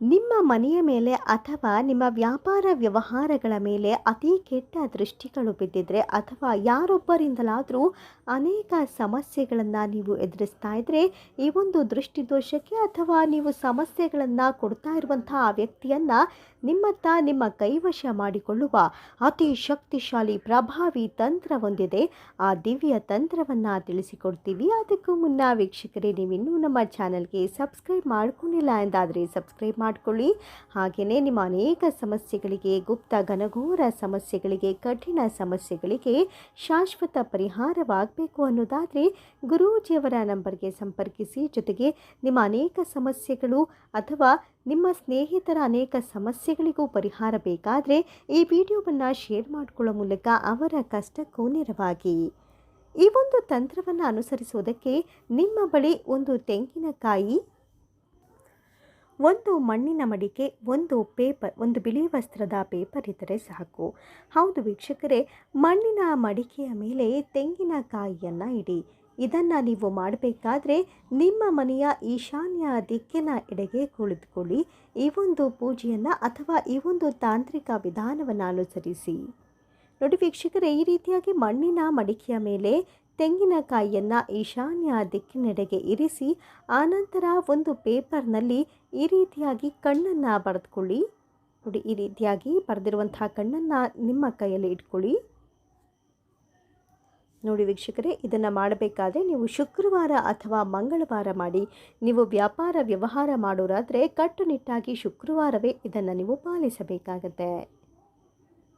ನಿಮ್ಮ ಮನೆಯ ಮೇಲೆ ಅಥವಾ ನಿಮ್ಮ ವ್ಯಾಪಾರ ವ್ಯವಹಾರಗಳ ಮೇಲೆ ಅತಿ ಕೆಟ್ಟ ದೃಷ್ಟಿಗಳು ಬಿದ್ದಿದ್ರೆ ಅಥವಾ ಯಾರೊಬ್ಬರಿಂದಲಾದರೂ ಅನೇಕ ಸಮಸ್ಯೆಗಳನ್ನು ನೀವು ಎದುರಿಸ್ತಾ ಇದ್ದರೆ ಈ ಒಂದು ದೃಷ್ಟಿದೋಷಕ್ಕೆ ಅಥವಾ ನೀವು ಸಮಸ್ಯೆಗಳನ್ನು ಕೊಡ್ತಾ ಇರುವಂತಹ ವ್ಯಕ್ತಿಯನ್ನು ನಿಮ್ಮತ್ತ ನಿಮ್ಮ ಕೈವಶ ಮಾಡಿಕೊಳ್ಳುವ ಅತಿ ಶಕ್ತಿಶಾಲಿ, ಪ್ರಭಾವಿ ತಂತ್ರ ಹೊಂದಿದೆ. ಆ ದಿವ್ಯ ತಂತ್ರವನ್ನು ತಿಳಿಸಿಕೊಡ್ತೀವಿ. ಅದಕ್ಕೂ ಮುನ್ನ ವೀಕ್ಷಕರೇ, ನೀವಿನ್ನೂ ನಮ್ಮ ಚಾನಲ್ಗೆ ಸಬ್ಸ್ಕ್ರೈಬ್ ಮಾಡ್ಕೊಂಡಿಲ್ಲ ಎಂದಾದರೆ ಸಬ್ಸ್ಕ್ರೈಬ್ ಮಾಡ್ಕೊಳ್ಳಿ. ಹಾಗೆಯೇ ನಿಮ್ಮ ಅನೇಕ ಸಮಸ್ಯೆಗಳಿಗೆ, ಗುಪ್ತ ಘನಘೋರ ಸಮಸ್ಯೆಗಳಿಗೆ, ಕಠಿಣ ಸಮಸ್ಯೆಗಳಿಗೆ ಶಾಶ್ವತ ಪರಿಹಾರವಾಗಬೇಕು ಅನ್ನೋದಾದರೆ ಗುರೂಜಿಯವರ ನಂಬರ್ಗೆ ಸಂಪರ್ಕಿಸಿ. ಜೊತೆಗೆ ನಿಮ್ಮ ಅನೇಕ ಸಮಸ್ಯೆಗಳು ಅಥವಾ ನಿಮ್ಮ ಸ್ನೇಹಿತರ ಅನೇಕ ಸಮಸ್ಯೆಗಳಿಗೂ ಪರಿಹಾರ ಬೇಕಾದರೆ ಈ ವಿಡಿಯೋವನ್ನು ಶೇರ್ ಮಾಡಿಕೊಳ್ಳೋ ಮೂಲಕ ಅವರ ಕಷ್ಟಕ್ಕೂ ನೆರವಾಗಿ. ಈ ಒಂದು ತಂತ್ರವನ್ನು ಅನುಸರಿಸುವುದಕ್ಕೆ ನಿಮ್ಮ ಬಳಿ ಒಂದು ತೆಂಗಿನಕಾಯಿ ಒಂದು ಮಣ್ಣಿನ ಮಡಿಕೆ, ಒಂದು ಪೇಪರ್, ಒಂದು ಬಿಳಿ ವಸ್ತ್ರದ ಪೇಪರ್ ಇದ್ದರೆ ಸಾಕು. ಹೌದು ವೀಕ್ಷಕರೇ, ಮಣ್ಣಿನ ಮಡಿಕೆಯ ಮೇಲೆ ತೆಂಗಿನಕಾಯಿಯನ್ನು ಇಡಿ. ಇದನ್ನು ನೀವು ಮಾಡಬೇಕಾದ್ರೆ ನಿಮ್ಮ ಮನೆಯ ಈಶಾನ್ಯ ದಿಕ್ಕಿನ ಎಡೆಗೆ ಕುಳಿತುಕೊಳ್ಳಿ. ಈ ಒಂದು ಪೂಜೆಯನ್ನು ಅಥವಾ ಈ ಒಂದು ತಾಂತ್ರಿಕ ವಿಧಾನವನ್ನು ಅನುಸರಿಸಿ. ನೋಡಿ ವೀಕ್ಷಕರೇ, ಈ ರೀತಿಯಾಗಿ ಮಣ್ಣಿನ ಮಡಿಕೆಯ ಮೇಲೆ ತೆಂಗಿನಕಾಯಿಯನ್ನು ಈಶಾನ್ಯ ದಿಕ್ಕಿನೆಡೆಗೆ ಇರಿಸಿ, ಆನಂತರ ಒಂದು ಪೇಪರ್ನಲ್ಲಿ ಈ ರೀತಿಯಾಗಿ ಕಣ್ಣನ್ನು ಬರೆದುಕೊಳ್ಳಿ. ನೋಡಿ, ಈ ರೀತಿಯಾಗಿ ಬರೆದಿರುವಂತಹ ಕಣ್ಣನ್ನು ನಿಮ್ಮ ಕೈಯಲ್ಲಿ ಇಟ್ಕೊಳ್ಳಿ. ನೋಡಿ ವೀಕ್ಷಕರೇ, ಇದನ್ನು ಮಾಡಬೇಕಾದ್ರೆ ನೀವು ಶುಕ್ರವಾರ ಅಥವಾ ಮಂಗಳವಾರ ಮಾಡಿ. ನೀವು ವ್ಯಾಪಾರ ವ್ಯವಹಾರ ಮಾಡೋರಾದರೆ ಕಟ್ಟುನಿಟ್ಟಾಗಿ ಶುಕ್ರವಾರವೇ ಇದನ್ನು ನೀವು ಪಾಲಿಸಬೇಕಾಗತ್ತೆ.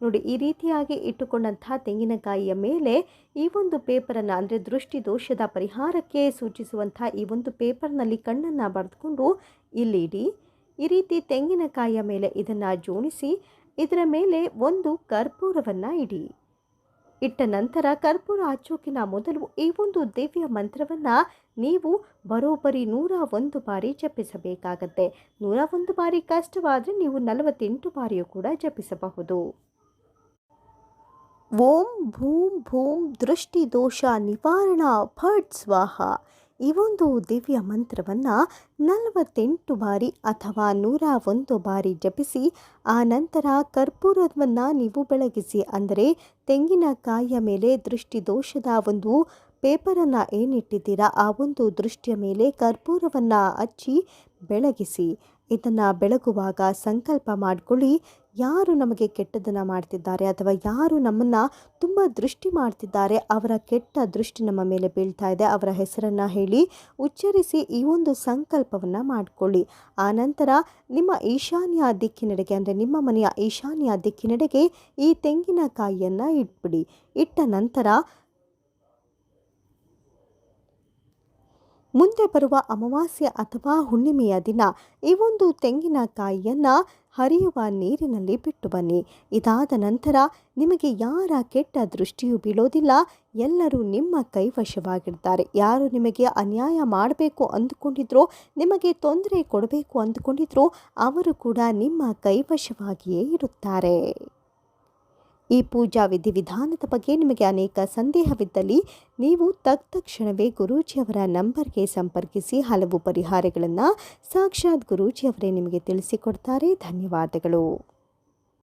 ನೋಡಿ, ಈ ರೀತಿಯಾಗಿ ಇಟ್ಟುಕೊಂಡಂತಹ ತೆಂಗಿನಕಾಯಿಯ ಮೇಲೆ ಈ ಒಂದು ಪೇಪರನ್ನು, ಅಂದರೆ ದೃಷ್ಟಿ ದೋಷದ ಪರಿಹಾರಕ್ಕೆ ಸೂಚಿಸುವಂಥ ಈ ಒಂದು ಪೇಪರ್ನಲ್ಲಿ ಕಣ್ಣನ್ನು ಬರೆದುಕೊಂಡು ಇಲ್ಲಿ ಇಡಿ. ಈ ರೀತಿ ತೆಂಗಿನಕಾಯಿಯ ಮೇಲೆ ಇದನ್ನು ಜೋಡಿಸಿ, ಇದರ ಮೇಲೆ ಒಂದು ಕರ್ಪೂರವನ್ನು ಇಡಿ. ಇಟ್ಟ ನಂತರ ಕರ್ಪೂರ ಅಚ್ಚೋಕಿನ ಮೊದಲು ಈ ಒಂದು ದಿವ್ಯ ಮಂತ್ರವನ್ನು ನೀವು ಬರೋಬ್ಬರಿ ನೂರ ಒಂದು ಬಾರಿ ಜಪಿಸಬೇಕಾಗತ್ತೆ. ನೂರ ಒಂದು ಬಾರಿ ಕಷ್ಟವಾದರೆ ನೀವು ನಲವತ್ತೆಂಟು ಬಾರಿಯೂ ಕೂಡ ಜಪಿಸಬಹುದು. ಓಂ ಭೂಂ ಭೂಂ ದೃಷ್ಟಿ ದೋಷ ನಿವಾರಣ ಫಟ್ ಸ್ವಾಹ. ಈ ಒಂದು ದಿವ್ಯ ಮಂತ್ರವನ್ನು ನಲವತ್ತೆಂಟು ಬಾರಿ ಅಥವಾ ನೂರ ಒಂದು ಬಾರಿ ಜಪಿಸಿ, ಆ ನಂತರ ಕರ್ಪೂರವನ್ನು ನೀವು ಬೆಳಗಿಸಿ, ಅಂದರೆ ತೆಂಗಿನಕಾಯಿಯ ಮೇಲೆ ದೃಷ್ಟಿ ದೋಷದ ಒಂದು ಪೇಪರನ್ನು ಏನಿಟ್ಟಿದ್ದೀರಾ, ಆ ಒಂದು ದೃಷ್ಟಿಯ ಮೇಲೆ ಕರ್ಪೂರವನ್ನು ಹಚ್ಚಿ ಬೆಳಗಿಸಿ. ಇದನ್ನು ಬೆಳಗುವಾಗ ಸಂಕಲ್ಪ ಮಾಡಿಕೊಳ್ಳಿ. ಯಾರು ನಮಗೆ ಕೆಟ್ಟದನ್ನು ಮಾಡ್ತಿದ್ದಾರೆ ಅಥವಾ ಯಾರು ನಮ್ಮನ್ನು ತುಂಬ ದೃಷ್ಟಿ ಮಾಡ್ತಿದ್ದಾರೆ, ಅವರ ಕೆಟ್ಟ ದೃಷ್ಟಿ ನಮ್ಮ ಮೇಲೆ ಬೀಳ್ತಾ ಇದೆ, ಅವರ ಹೆಸರನ್ನು ಹೇಳಿ ಉಚ್ಚರಿಸಿ ಈ ಒಂದು ಸಂಕಲ್ಪವನ್ನು ಮಾಡಿಕೊಳ್ಳಿ. ಆನಂತರ ನಿಮ್ಮ ಈಶಾನ್ಯ ದಿಕ್ಕಿನೆಡೆಗೆ ಅಂದರೆ ನಿಮ್ಮ ಮನೆಯ ಈಶಾನ್ಯ ದಿಕ್ಕಿನೆಡೆಗೆ ಈ ತೆಂಗಿನಕಾಯಿಯನ್ನು ಇಟ್ಬಿಡಿ. ಇಟ್ಟ ನಂತರ ಮುಂದೆ ಬರುವ ಅಮಾವಾಸ್ಯೆ ಅಥವಾ ಹುಣ್ಣಿಮೆಯ ದಿನ ಈ ಒಂದು ತೆಂಗಿನಕಾಯಿಯನ್ನು ಹರಿಯುವ ನೀರಿನಲ್ಲಿ ಬಿಟ್ಟು ಬನ್ನಿ. ಇದಾದ ನಂತರ ನಿಮಗೆ ಯಾರ ಕೆಟ್ಟ ದೃಷ್ಟಿಯು ಬೀಳೋದಿಲ್ಲ. ಎಲ್ಲರೂ ನಿಮ್ಮ ಕೈವಶವಾಗಿರ್ತಾರೆ. ಯಾರು ನಿಮಗೆ ಅನ್ಯಾಯ ಮಾಡಬೇಕು ಅಂದುಕೊಂಡಿದ್ರೋ, ನಿಮಗೆ ತೊಂದರೆ ಕೊಡಬೇಕು ಅಂದುಕೊಂಡಿದ್ರೋ, ಅವರು ಕೂಡ ನಿಮ್ಮ ಕೈವಶವಾಗಿಯೇ ಇರುತ್ತಾರೆ. ಈ ಪೂಜಾ ವಿಧಿವಿಧಾನದ ಬಗ್ಗೆ ನಿಮಗೆ ಅನೇಕ ಸಂದೇಹವಿದ್ದಲ್ಲಿ ನೀವು ತಕ್ಷಣವೇ ಗುರೂಜಿಯವರ ನಂಬರ್ಗೆ ಸಂಪರ್ಕಿಸಿ ಹಲವು ಪರಿಹಾರಗಳನ್ನು ಸಾಕ್ಷಾತ್ ಗುರೂಜಿಯವರೇ ನಿಮಗೆ ತಿಳಿಸಿಕೊಡ್ತಾರೆ. ಧನ್ಯವಾದಗಳು.